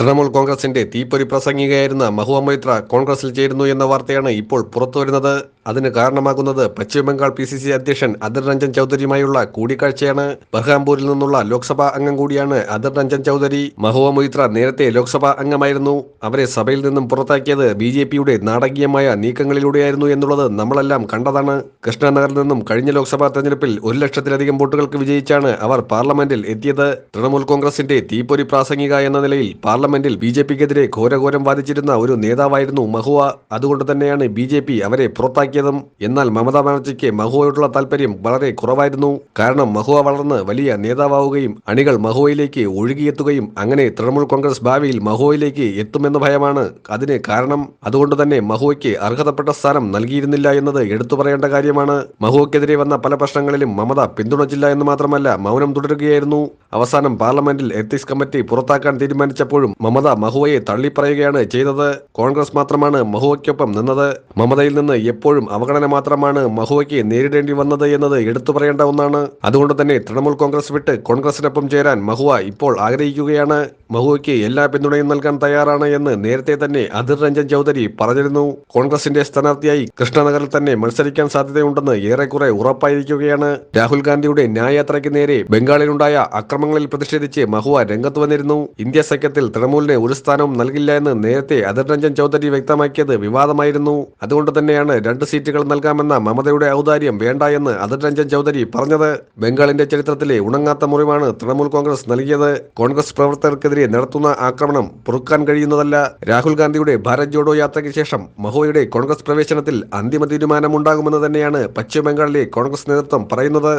തൃണമൂൽ കോൺഗ്രസിന്റെ തീപ്പൊരി പ്രസംഗികയായിരുന്ന മഹുവ മൈത്ര കോൺഗ്രസിൽ ചേരുന്നു എന്ന വാർത്തയാണ് ഇപ്പോൾ പുറത്തുവരുന്നത്. അതിന് കാരണമാകുന്നത് പശ്ചിമബംഗാൾ പി സി സി അധ്യക്ഷൻ അധിർ രഞ്ജൻ ചൌധരിയുമായുള്ള കൂടിക്കാഴ്ചയാണ്. ബർഹാംപൂരിൽ നിന്നുള്ള ലോക്സഭാ അംഗം കൂടിയാണ് അധിർ രഞ്ജൻ ചൌധരി. മഹുവ മൊയ്ത്ര നേരത്തെ ലോക്സഭാ അംഗമായിരുന്നു. അവരെ സഭയിൽ നിന്നും പുറത്താക്കിയത് ബി ജെ പിയുടെ നാടകീയമായ നീക്കങ്ങളിലൂടെയായിരുന്നു എന്നുള്ളത് നമ്മളെല്ലാം കണ്ടതാണ്. കൃഷ്ണനഗറിൽ നിന്നും കഴിഞ്ഞ ലോക്സഭാ തെരഞ്ഞെടുപ്പിൽ ഒരു ലക്ഷത്തിലധികം വോട്ടുകൾക്ക് വിജയിച്ചാണ് അവർ പാർലമെന്റിൽ എത്തിയത്. തൃണമൂൽ കോൺഗ്രസിന്റെ തീപ്പൊരി പ്രാസംഗിക എന്ന നിലയിൽ പാർലമെന്റിൽ ബി ജെ പിക്കെതിരെ ഘോരഘോരം വാദിച്ചിരുന്ന ഒരു നേതാവായിരുന്നു മഹുവ. അതുകൊണ്ട് തന്നെയാണ് ബി ജെ പി അവരെ പുറത്താക്കിയതും. എന്നാൽ മമതാ ബാനർജിക്ക് മഹുവയോടുള്ള താല്പര്യം വളരെ കുറവായിരുന്നു. കാരണം മഹുവ വളർന്ന് വലിയ നേതാവാവുകയും അണികൾ മഹുവയിലേക്ക് ഒഴുകിയെത്തുകയും അങ്ങനെ തൃണമൂൽ കോൺഗ്രസ് ഭാവിയിൽ മഹുവയിലേക്ക് എത്തുമെന്ന ഭയമാണ് അതിന് കാരണം. അതുകൊണ്ട് തന്നെ മഹുവയ്ക്ക് അർഹതപ്പെട്ട സ്ഥാനം നൽകിയിരുന്നില്ല എന്നത് എടുത്തു പറയേണ്ട കാര്യമാണ്. മഹുവയ്ക്കെതിരെ വന്ന പല പ്രശ്നങ്ങളിലും മമത പിന്തുണച്ചില്ല എന്ന് മാത്രമല്ല മൗനം തുടരുകയായിരുന്നു. അവസാനം പാർലമെന്റിൽ എത്തിക്സ് കമ്മിറ്റി പുറത്താക്കാൻ തീരുമാനിച്ചപ്പോഴും മമത മഹുവയെ തള്ളിപ്പറയുകയാണ് ചെയ്തത്. കോൺഗ്രസ് മാത്രമാണ് മഹുവയ്ക്കൊപ്പം നിന്നത്. മമതയിൽ നിന്ന് എപ്പോഴും അവഗണന മാത്രമാണ് മഹുവയ്ക്ക് നേരിടേണ്ടി വന്നത് എന്നത് എടുത്തു പറയേണ്ട ഒന്നാണ്. അതുകൊണ്ട് തന്നെ തൃണമൂൽ കോൺഗ്രസ് വിട്ട് കോൺഗ്രസിനൊപ്പം ചേരാൻ മഹുവ ഇപ്പോൾ ആഗ്രഹിക്കുകയാണ്. മഹുവയ്ക്ക് എല്ലാ പിന്തുണയും നൽകാൻ തയ്യാറാണ് എന്ന് നേരത്തെ തന്നെ അധിർ രഞ്ജൻ ചൌധരി പറഞ്ഞിരുന്നു. കോൺഗ്രസിന്റെ സ്ഥാനാർത്ഥിയായി കൃഷ്ണനഗറിൽ തന്നെ മത്സരിക്കാൻ സാധ്യതയുണ്ടെന്ന് ഏറെക്കുറെ ഉറപ്പായിരിക്കുകയാണ്. രാഹുൽ ഗാന്ധിയുടെ ന്യായയാത്രയ്ക്ക് നേരെ ബംഗാളിലുണ്ടായ അക്രമങ്ങളിൽ പ്രതിഷേധിച്ച് മഹുവ രംഗത്ത് വന്നിരുന്നു. ഇന്ത്യ സഖ്യത്തിൽ തൃണമൂലിന് ഒരു സ്ഥാനവും നൽകില്ല എന്ന് നേരത്തെ അധിർ രഞ്ജൻ ചൌധരി വ്യക്തമാക്കിയത് വിവാദമായിരുന്നു. അതുകൊണ്ട് തന്നെയാണ് രണ്ട് സീറ്റുകൾ നൽകാമെന്ന മമതയുടെ ഔദാര്യം വേണ്ട എന്ന് അധിർ രഞ്ജൻ ചൌധരി പറഞ്ഞത്. ബംഗാളിന്റെ ചരിത്രത്തിലെ ഉണങ്ങാത്ത മുറിവാണ് തൃണമൂൽ കോൺഗ്രസ് നൽകിയത്. കോൺഗ്രസ് പ്രവർത്തകർക്കെതിരെ നടത്തുന്ന ആക്രമണം പൊറുക്കാൻ കഴിയുന്നതല്ല. രാഹുൽ ഗാന്ധിയുടെ ഭാരത് ജോഡോ യാത്രയ്ക്ക് ശേഷം മഹോയുടെ കോൺഗ്രസ് പ്രവേശനത്തിൽ അന്തിമ തീരുമാനമുണ്ടാകുമെന്ന് തന്നെയാണ് പശ്ചിമബംഗാളിലെ കോൺഗ്രസ് നേതൃത്വം പറയുന്നത്.